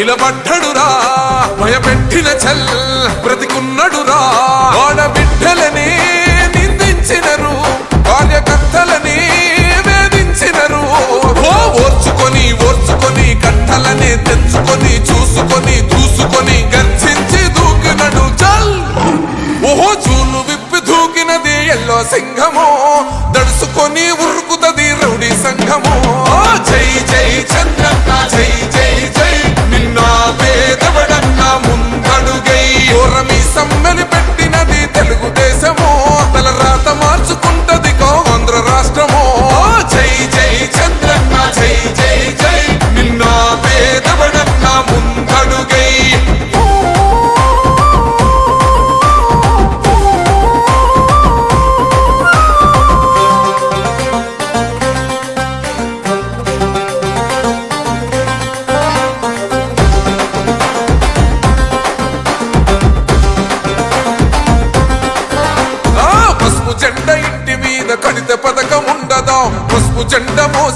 నిలబడ్డడురా భయపెట్టిన చల్ బ్రతికున్నడు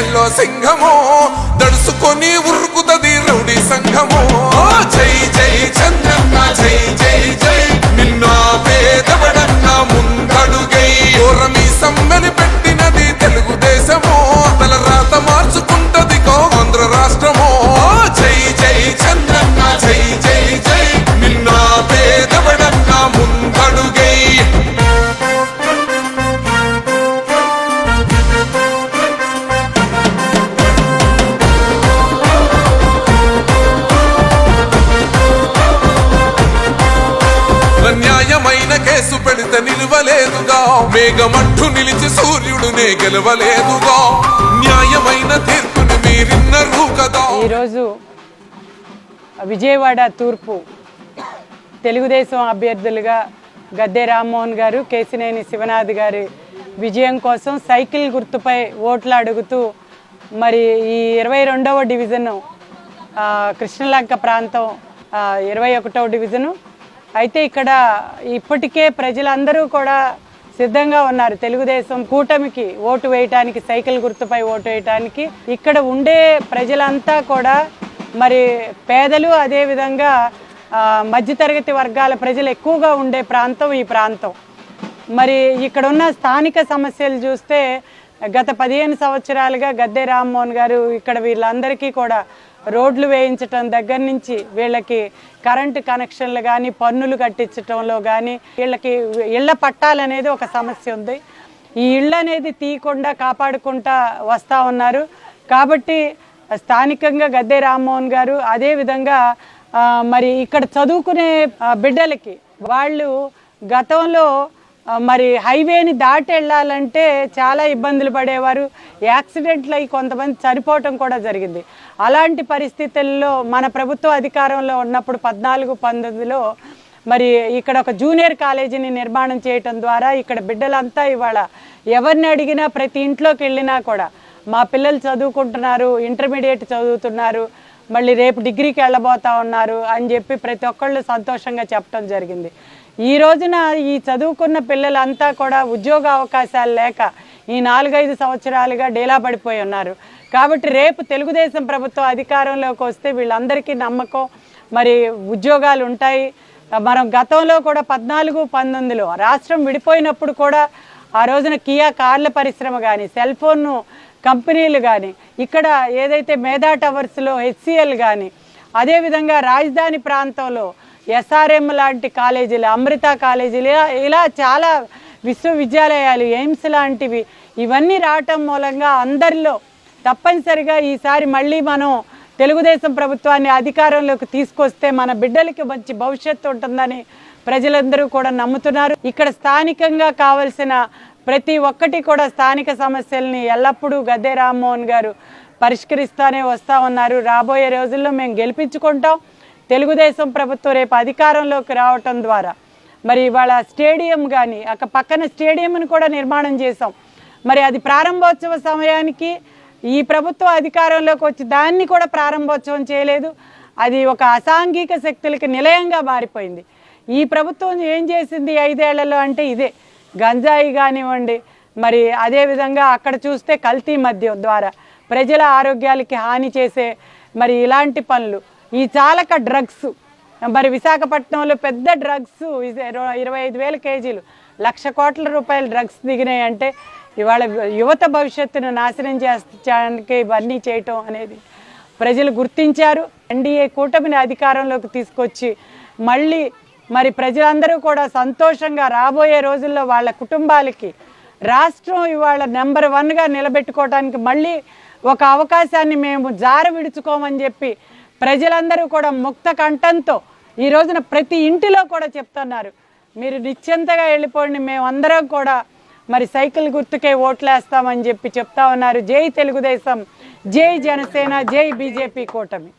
ఎల్లో సింహము దడుసుకొని ఉరుకుతది రౌడీ సంఘము. జై జై చంద్రన్న జై జై జై నిన్న పేదవడన్న ముందడుగై. ఓరమి సమ్మెని నిలవలేదుగా. మేఘమట్టు నిలిచి సూర్యుడునే గెలవలేదుగా. న్యాయమైన తీర్పుని మీరిన్నరు కదా. ఈరోజు విజయవాడ తూర్పు తెలుగుదేశం అభ్యర్థులుగా గద్దె రామ్మోహన్ గారు కేసినేని శివనాథ్ గారి విజయం కోసం సైకిల్ గుర్తుపై ఓట్లు అడుగుతూ మరి ఈ ఇరవై రెండవ డివిజను కృష్ణలంక ప్రాంతం ఇరవై ఒకటవ డివిజను అయితే ఇక్కడ ఇప్పటికే ప్రజలందరూ కూడా సిద్ధంగా ఉన్నారు. తెలుగుదేశం కూటమికి ఓటు వేయటానికి సైకిల్ గుర్తుపై ఓటు వేయటానికి. ఇక్కడ ఉండే ప్రజలంతా కూడా మరి పేదలు అదేవిధంగా మధ్యతరగతి వర్గాల ప్రజలు ఎక్కువగా ఉండే ప్రాంతం ఈ ప్రాంతం. మరి ఇక్కడ ఉన్న స్థానిక సమస్యలు చూస్తే గత పదిహేను సంవత్సరాలుగా గద్దె రామ్మోహన్ గారు ఇక్కడ వీళ్ళందరికీ కూడా రోడ్లు వేయించటం దగ్గర నుంచి వీళ్ళకి కరెంటు కనెక్షన్లు కానీ పన్నులు కట్టించటంలో కానీ వీళ్ళకి ఇళ్ళ పట్టాలనేది ఒక సమస్య ఉంది. ఈ ఇళ్ళు అనేది తీయకుండా కాపాడుకుంటా వస్తూ ఉన్నారు. కాబట్టి స్థానికంగా గద్దె రామ్మోహన్ గారు అదేవిధంగా మరి ఇక్కడ చదువుకునే బిడ్డలకి వాళ్ళు గతంలో మరి హైవేని దాటి వెళ్ళాలంటే చాలా ఇబ్బందులు పడేవారు. యాక్సిడెంట్లు అయి కొంతమంది చనిపోవటం కూడా జరిగింది. అలాంటి పరిస్థితుల్లో మన ప్రభుత్వ అధికారంలో ఉన్నప్పుడు పద్నాలుగు పంతొమ్మిదిలో మరి ఇక్కడ ఒక జూనియర్ కాలేజీని నిర్మాణం చేయటం ద్వారా ఇక్కడ బిడ్డలంతా ఇవాళ ఎవరిని అడిగినా ప్రతి ఇంట్లోకి వెళ్ళినా కూడా మా పిల్లలు చదువుకుంటున్నారు ఇంటర్మీడియట్ చదువుతున్నారు మళ్ళీ రేపు డిగ్రీకి వెళ్ళబోతా ఉన్నారు అని చెప్పి ప్రతి ఒక్కళ్ళు సంతోషంగా చెప్పడం జరిగింది. ఈ రోజున ఈ చదువుకున్న పిల్లలంతా కూడా ఉద్యోగ అవకాశాలు లేక ఈ నాలుగైదు సంవత్సరాలుగా డేలా పడిపోయి ఉన్నారు. కాబట్టి రేపు తెలుగుదేశం ప్రభుత్వం అధికారంలోకి వస్తే వీళ్ళందరికీ నమ్మకం. మరి ఉద్యోగాలు ఉంటాయి. మనం గతంలో కూడా పద్నాలుగు పంతొమ్మిదిలో రాష్ట్రం విడిపోయినప్పుడు కూడా ఆ రోజున కియా కార్ల పరిశ్రమ కానీ సెల్ ఫోన్ కంపెనీలు కానీ ఇక్కడ ఏదైతే మేధా టవర్స్లో హెచ్సిఎల్ కానీ అదేవిధంగా రాజధాని ప్రాంతంలో ఎస్ఆర్ఎం లాంటి కాలేజీలు అమృత కాలేజీలు ఇలా ఇలా చాలా విశ్వవిద్యాలయాలు ఎయిమ్స్ లాంటివి ఇవన్నీ రావటం మూలంగా అందరిలో తప్పనిసరిగా ఈసారి మళ్ళీ మనం తెలుగుదేశం ప్రభుత్వాన్ని అధికారంలోకి తీసుకొస్తే మన బిడ్డలకి మంచి భవిష్యత్తు ఉంటుందని ప్రజలందరూ కూడా నమ్ముతున్నారు. ఇక్కడ స్థానికంగా కావలసిన ప్రతి ఒక్కటి కూడా స్థానిక సమస్యల్ని ఎల్లప్పుడూ గద్దె రామ్మోహన్ గారు పరిష్కరిస్తూనే వస్తూ ఉన్నారు. రాబోయే రోజుల్లో మేము గెలిపించుకుంటాం. తెలుగుదేశం ప్రభుత్వం రేపు అధికారంలోకి రావటం ద్వారా. మరి ఇవాళ స్టేడియం కానీ అక్క పక్కన స్టేడియంని కూడా నిర్మాణం చేసాం మరి అది ప్రారంభోత్సవ సమయానికి ఈ ప్రభుత్వం అధికారంలోకి వచ్చి దాన్ని కూడా ప్రారంభోత్సవం చేయలేదు. అది ఒక అసాంఘిక శక్తులకి నిలయంగా మారిపోయింది. ఈ ప్రభుత్వం ఏం చేసింది ఐదేళ్ళలో అంటే ఇదే. గంజాయి కానివ్వండి మరి అదేవిధంగా అక్కడ చూస్తే కల్తీ మద్యం ద్వారా ప్రజల ఆరోగ్యాలకి హాని చేసే మరి ఇలాంటి పనులు. ఈ చాలక డ్రగ్స్ మరి విశాఖపట్నంలో పెద్ద డ్రగ్స్ ఇరవై ఐదు వేల కేజీలు. లక్ష కోట్ల రూపాయల డ్రగ్స్ దిగినాయి అంటే ఇవాళ యువత భవిష్యత్తును నాశనం చేయడానికి ఇవన్నీ చేయటం అనేది ప్రజలు గుర్తించారు. ఎన్డీఏ కూటమిని అధికారంలోకి తీసుకొచ్చి మళ్ళీ మరి ప్రజలందరూ కూడా సంతోషంగా రాబోయే రోజుల్లో వాళ్ళ కుటుంబాలకి రాష్ట్రం ఇవాళ నెంబర్ వన్గా నిలబెట్టుకోవడానికి మళ్ళీ ఒక అవకాశాన్ని మేము జార విడుచుకోమని చెప్పి ప్రజలందరూ కూడా ముక్త కంఠంతో ఈ రోజున ప్రతి ఇంటిలో కూడా చెప్తున్నారు. మీరు నిశ్చింతగా వెళ్ళిపోండి మేమందరం కూడా మరి సైకిల్ గుర్తుకే ఓట్లేస్తామని చెప్పి చెప్తా ఉన్నారు. జై తెలుగుదేశం జై జనసేన జై బీజేపీ కూటమి.